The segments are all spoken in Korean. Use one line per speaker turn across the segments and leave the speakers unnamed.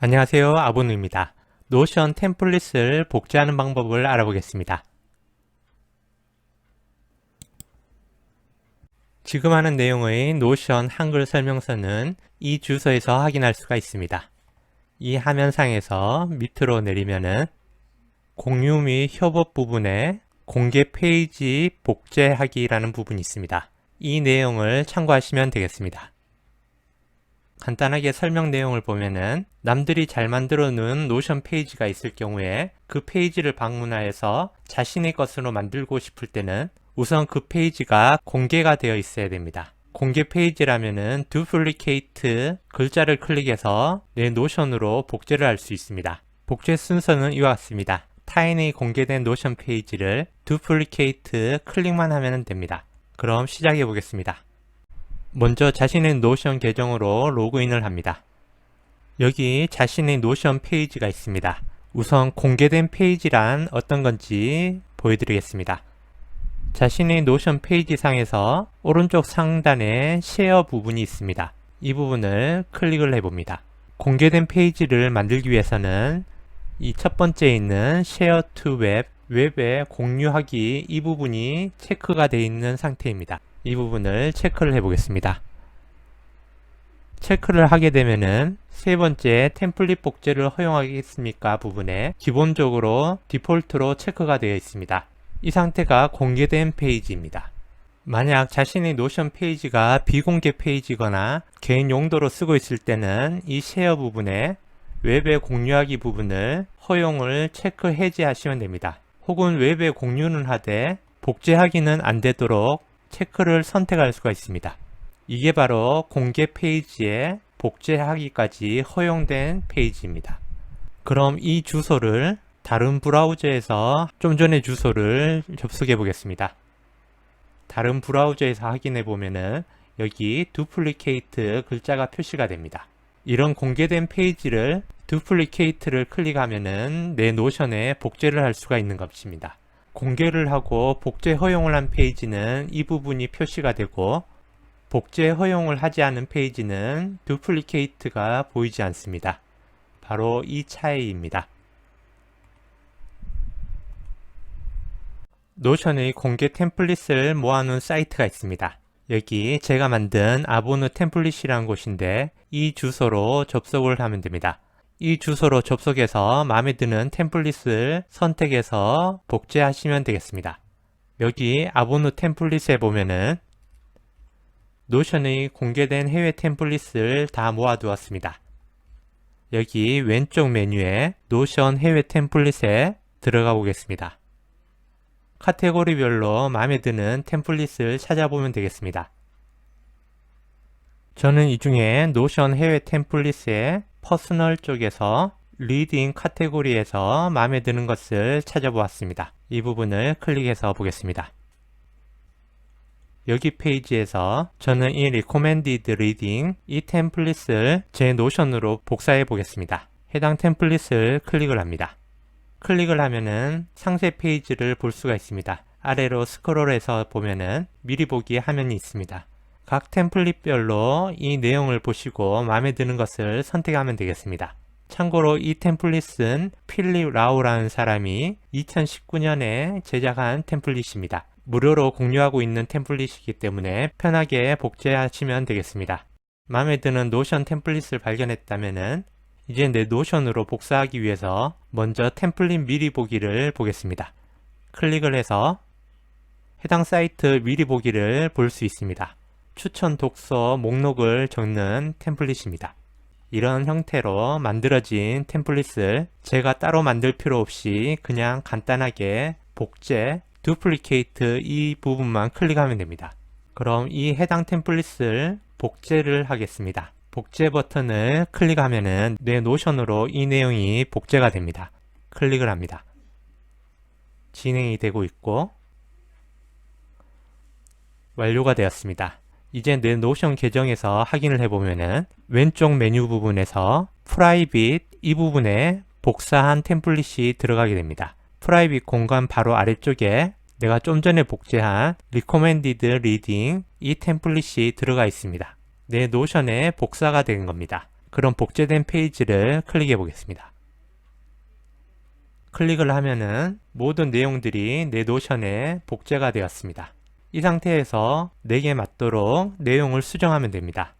안녕하세요 아보누입니다. 노션 템플릿을 복제하는 방법을 알아보겠습니다. 지금 하는 내용의 노션 한글 설명서는 이 주소에서 확인할 수가 있습니다. 이 화면상에서 밑으로 내리면은 공유 및 협업 부분에 공개 페이지 복제하기라는 부분이 있습니다. 이 내용을 참고하시면 되겠습니다. 간단하게 설명 내용을 보면은 남들이 잘 만들어 놓은 노션 페이지가 있을 경우에 그 페이지를 방문하여서 자신의 것으로 만들고 싶을 때는 우선 그 페이지가 공개가 되어 있어야 됩니다. 공개 페이지라면은 duplicate 글자를 클릭해서 내 노션으로 복제를 할 수 있습니다. 복제 순서는 이와 같습니다. 타인의 공개된 노션 페이지를 duplicate 클릭만 하면 됩니다. 그럼 시작해 보겠습니다. 먼저 자신의 노션 계정으로 로그인을 합니다. 여기 자신의 노션 페이지가 있습니다. 우선 공개된 페이지란 어떤 건지 보여드리겠습니다. 자신의 노션 페이지 상에서 오른쪽 상단에 쉐어 부분이 있습니다. 이 부분을 클릭을 해봅니다. 공개된 페이지를 만들기 위해서는 이 첫 번째 있는 쉐어 투 웹, 웹에 공유하기 이 부분이 체크가 되어 있는 상태입니다. 이 부분을 체크를 해보겠습니다. 체크를 하게 되면은 세 번째 템플릿 복제를 허용하겠습니까 부분에 기본적으로 디폴트로 체크가 되어 있습니다. 이 상태가 공개된 페이지입니다. 만약 자신의 노션 페이지가 비공개 페이지거나 개인 용도로 쓰고 있을 때는 이 쉐어 부분에 웹에 공유하기 부분을 허용을 체크 해제하시면 됩니다. 혹은 웹에 공유는 하되 복제하기는 안 되도록 체크를 선택할 수가 있습니다. 이게 바로 공개 페이지에 복제하기까지 허용된 페이지입니다. 그럼 이 주소를 다른 브라우저에서 좀 전에 주소를 접속해 보겠습니다. 다른 브라우저에서 확인해 보면은 여기 duplicate 글자가 표시가 됩니다. 이런 공개된 페이지를 duplicate를 클릭하면은 내 노션에 복제를 할 수가 있는 것입니다. 공개를 하고 복제 허용을 한 페이지는 이 부분이 표시가 되고 복제 허용을 하지 않은 페이지는 duplicate가 보이지 않습니다. 바로 이 차이입니다. 노션의 공개 템플릿을 모아놓은 사이트가 있습니다. 여기 제가 만든 아보누 템플릿이라는 곳인데 이 주소로 접속을 하면 됩니다. 이 주소로 접속해서 마음에 드는 템플릿을 선택해서 복제하시면 되겠습니다. 여기 아보누 템플릿에 보면은 노션의 공개된 해외 템플릿을 다 모아두었습니다. 여기 왼쪽 메뉴에 노션 해외 템플릿에 들어가 보겠습니다. 카테고리별로 마음에 드는 템플릿을 찾아보면 되겠습니다. 저는 이 중에 노션 해외 템플릿의 퍼스널 쪽에서 리딩 카테고리에서 마음에 드는 것을 찾아보았습니다. 이 부분을 클릭해서 보겠습니다. 여기 페이지에서 저는 이 recommended reading 이 템플릿을 제 노션으로 복사해 보겠습니다. 해당 템플릿을 클릭을 합니다. 클릭을 하면은 상세 페이지를 볼 수가 있습니다. 아래로 스크롤해서 보면은 미리 보기 화면이 있습니다. 각 템플릿별로 이 내용을 보시고 마음에 드는 것을 선택하면 되겠습니다. 참고로 이 템플릿은 필립 라우라는 사람이 2019년에 제작한 템플릿입니다. 무료로 공유하고 있는 템플릿이기 때문에 편하게 복제하시면 되겠습니다. 마음에 드는 노션 템플릿을 발견했다면 이제 내 노션으로 복사하기 위해서 먼저 템플릿 미리 보기를 보겠습니다. 클릭을 해서 해당 사이트 미리 보기를 볼 수 있습니다. 추천 독서 목록을 적는 템플릿입니다. 이런 형태로 만들어진 템플릿을 제가 따로 만들 필요 없이 그냥 간단하게 복제, duplicate 이 부분만 클릭하면 됩니다. 그럼 이 해당 템플릿을 복제를 하겠습니다. 복제 버튼을 클릭하면은 내 노션으로 이 내용이 복제가 됩니다. 클릭을 합니다. 진행이 되고 있고 완료가 되었습니다. 이제 내 노션 계정에서 확인을 해보면은 왼쪽 메뉴 부분에서 프라이빗 이 부분에 복사한 템플릿이 들어가게 됩니다. 프라이빗 공간 바로 아래쪽에 내가 좀 전에 복제한 recommended reading 이 템플릿이 들어가 있습니다. 내 노션에 복사가 된 겁니다. 그런 복제된 페이지를 클릭해 보겠습니다. 클릭을 하면은 모든 내용들이 내 노션에 복제가 되었습니다. 이 상태에서 내게 맞도록 내용을 수정하면 됩니다.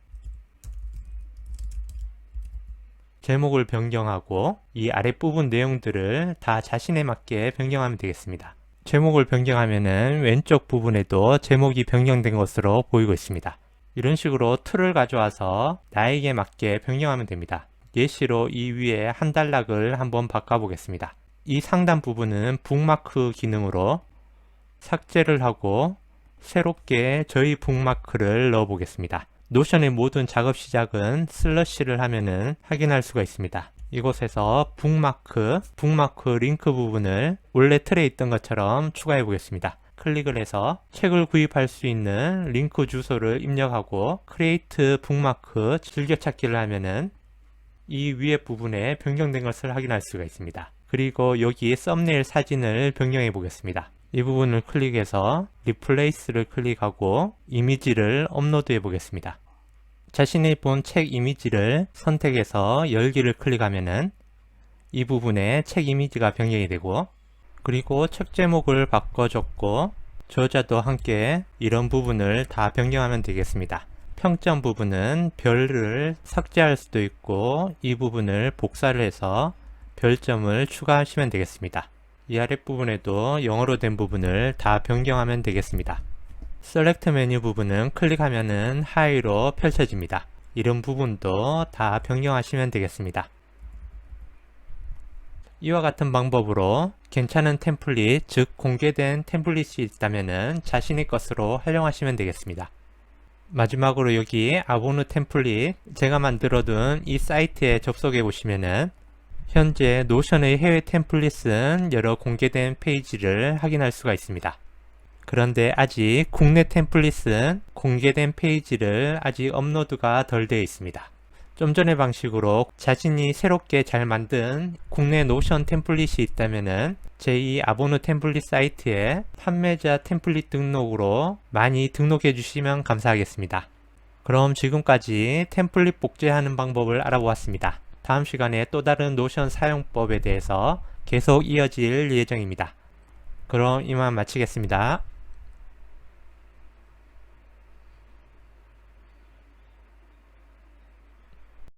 제목을 변경하고 이 아랫부분 내용들을 다 자신에 맞게 변경하면 되겠습니다. 제목을 변경하면은 왼쪽 부분에도 제목이 변경된 것으로 보이고 있습니다. 이런 식으로 틀을 가져와서 나에게 맞게 변경하면 됩니다. 예시로 이 위에 한 단락을 한번 바꿔보겠습니다. 이 상단 부분은 북마크 기능으로 삭제를 하고 새롭게 저희 북마크를 넣어 보겠습니다. 노션의 모든 작업 시작은 슬러시를 하면은 확인할 수가 있습니다. 이곳에서 북마크, 북마크 링크 부분을 원래 틀에 있던 것처럼 추가해 보겠습니다. 클릭을 해서 책을 구입할 수 있는 링크 주소를 입력하고 크리에이트 북마크 즐겨찾기를 하면은 이 위에 부분에 변경된 것을 확인할 수가 있습니다. 그리고 여기 썸네일 사진을 변경해 보겠습니다. 이 부분을 클릭해서 리플레이스를 클릭하고 이미지를 업로드해 보겠습니다. 자신이 본 책 이미지를 선택해서 열기를 클릭하면은 이 부분에 책 이미지가 변경이 되고 그리고 책 제목을 바꿔줬고 저자도 함께 이런 부분을 다 변경하면 되겠습니다. 평점 부분은 별을 삭제할 수도 있고 이 부분을 복사를 해서 별점을 추가하시면 되겠습니다. 이 아랫부분에도 영어로 된 부분을 다 변경하면 되겠습니다. 셀렉트 메뉴 부분은 클릭하면은 하이로 펼쳐집니다. 이런 부분도 다 변경하시면 되겠습니다. 이와 같은 방법으로 괜찮은 템플릿, 즉 공개된 템플릿이 있다면 자신의 것으로 활용하시면 되겠습니다. 마지막으로 여기 아보누 템플릿 제가 만들어둔 이 사이트에 접속해 보시면은 현재 노션의 해외 템플릿은 여러 공개된 페이지를 확인할 수가 있습니다. 그런데 아직 국내 템플릿은 공개된 페이지를 아직 업로드가 덜 되어 있습니다. 좀 전의 방식으로 자신이 새롭게 잘 만든 국내 노션 템플릿이 있다면은 제2 아보누 템플릿 사이트에 판매자 템플릿 등록으로 많이 등록해 주시면 감사하겠습니다. 그럼 지금까지 템플릿 복제하는 방법을 알아보았습니다. 다음 시간에 또 다른 노션 사용법에 대해서 계속 이어질 예정입니다. 그럼 이만 마치겠습니다.